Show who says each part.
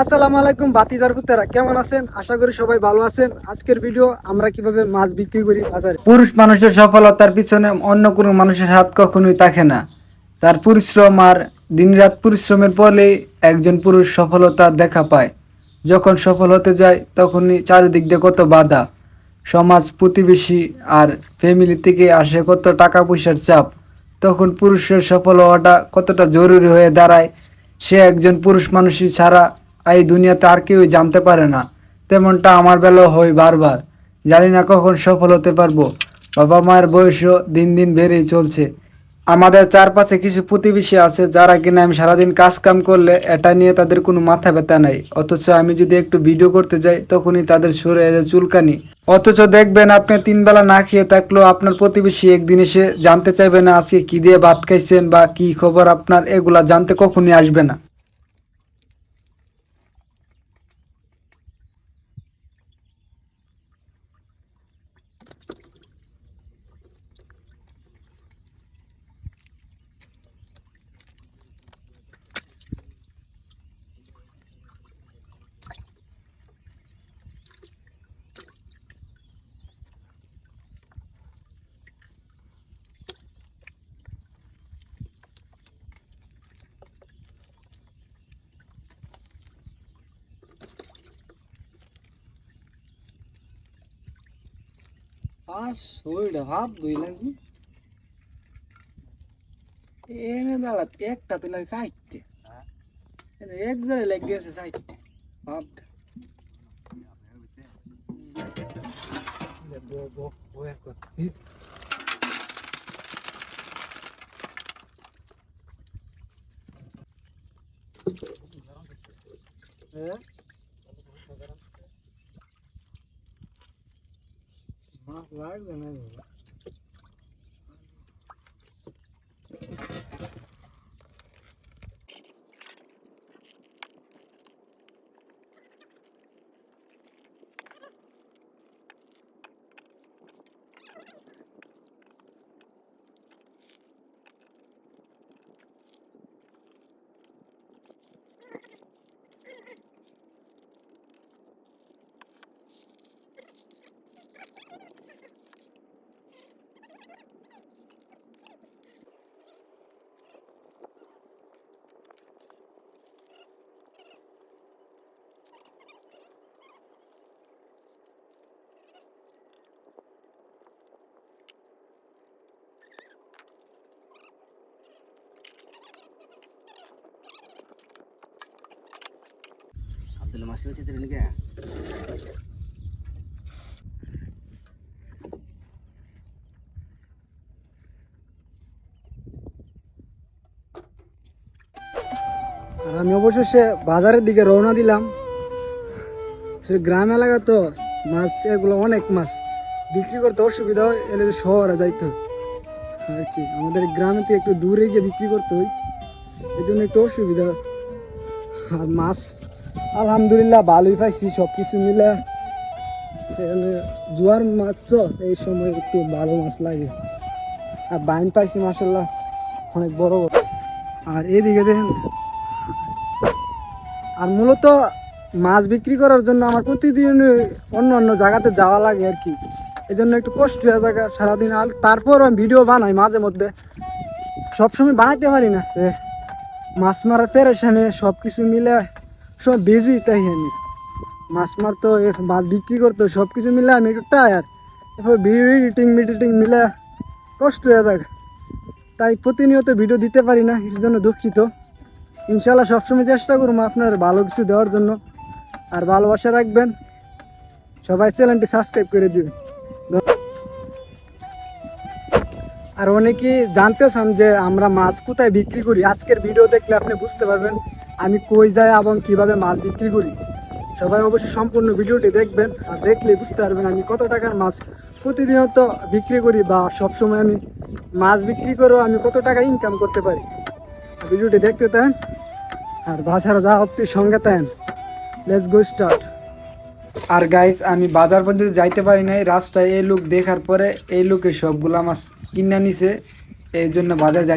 Speaker 1: আসসালামু আলাইকুম, বাতিজার কুত্তারা। কেমন আছেন? আশা করি সবাই ভালো আছেন। আজকের ভিডিও আমরা কীভাবে মাছ বিক্রি করি বাজারে?
Speaker 2: পুরুষ মানুষের সফলতার পিছনে অন্য কোনো মানুষের হাত কখনোই থাকে না। তার পরিশ্রম আর দিনরাত পরিশ্রমের ফলে একজন পুরুষ সফলতা দেখা পায়। যখন সফল হতে যায়, তখনই চারিদিক দিয়ে কত বাধা। সমাজ, প্রতিবেশী আর ফ্যামিলি থেকে আসে কত টাকা পয়সার চাপ। তখন পুরুষের সফল হওয়াটা কতটা জরুরি হয়ে দাঁড়ায়, সে একজন পুরুষ মানুষই ছাড়া এই দুনিয়াতে আর কেউ জানতে পারে না। তেমনটা আমার বেলাও হয় বারবার। জানি না কখন সফল হতে পারব। বাবা মায়ের বয়সও দিন দিন বেড়েই চলছে। আমাদের চারপাশে কিছু প্রতিবেশী আছে যারা কিনা আমি সারাদিন কাজ কাম করলে এটা নিয়ে তাদের কোনো মাথা ব্যথা নাই। অথচ আমি যদি একটু ভিডিও করতে যাই, তখনই তাদের সরে চুলকানি। অথচ দেখবেন আপনি তিন বেলা না খেয়ে থাকলেও আপনার প্রতিবেশী একদিন এসে জানতে চাইবে না আজকে কী দিয়ে ভাত খাইছেন বা কি খবর আপনার, এগুলা জানতে কখনই আসবে না।
Speaker 1: আর শরীরটা ভাব দুই লাগি এনে বেলা একটা তো লাগে চারটে এক জায়গায় লেগে গেছে চারটে ভাবটা। হ্যাঁ মাছ লাগবে
Speaker 3: আব্দুল মাস্টার হচ্ছে
Speaker 1: আর আমি অবশেষে বাজারের দিকে রওনা দিলাম। সে গ্রাম এলাকা তো মাছ, এগুলো অনেক মাছ। বিক্রি করতে অসুবিধা হয়, এলে শহরে যাইতে আর কি, আমাদের গ্রামে তো একটু দূরে গিয়ে বিক্রি করতে হয়। এই জন্য একটু অসুবিধা। আর মাছ আলহামদুলিল্লাহ, ভালোই পাইছি সব কিছু মিলে জোয়ার মাছ তো এই সময় একটু ভালো মাছ লাগে। আর বাইন পাইছি মাসাল্লাহ অনেক বড় বড়। আর এদিকে দেখেন, আর মূলত মাছ বিক্রি করার জন্য আমার প্রতিদিন অন্য অন্য জায়গাতে যাওয়া লাগে আর কি। এই জন্য একটু কষ্ট হয়ে জায়গা সারাদিন, আর তারপর আমি ভিডিও বানাই মাঝে মধ্যে। সবসময় বানাইতে পারি না সে মাছ মারার পেরেশানে সব কিছু মিলে সব বিজি তাই আমি। মাছ মারতো মাছ বিক্রি করতো সব কিছু মিলে আমি একটু টায়ার এরপর ভিডিও এডিটিং মিডিটিং মিলে কষ্ট হয়ে থাকে তাই প্রতিনিয়ত ভিডিও দিতে পারি না, এর জন্য দুঃখিত। ইনশাল্লাহ সবসময় চেষ্টা করব আপনার ভালো কিছু দেওয়ার জন্য। আর ভালোবাসা রাখবেন। সবাই চ্যানেলটি সাবস্ক্রাইব করে দিবেন। আর অনেকে জানতে চান যে আমরা মাছ কোথায় বিক্রি করি। আজকের ভিডিও দেখলে আপনি বুঝতে পারবেন আমি কই যাই এবং কীভাবে মাছ বিক্রি করি? সবাই অবশ্যই সম্পূর্ণ ভিডিওটি দেখবেন আর দেখলে বুঝতে পারবেন আমি কত টাকার মাছ প্রতিনিয়ত বিক্রি করি বা সবসময় আমি মাছ বিক্রি করেও আমি কত টাকা ইনকাম করতে পারি। ভিডিওটি দেখতে থাকেন। আর বাসার যা অব্দি সঙ্গে থাকেন। লেটস গো স্টার্ট
Speaker 2: আর গাইস আমি বাজার পর্যন্ত যাইতে পারি নাই। রাস্তায় এই লোক দেখার পরে এই লোকে সবগুলা মাছ কিনে নিছে। এই জন্য বাজার যাই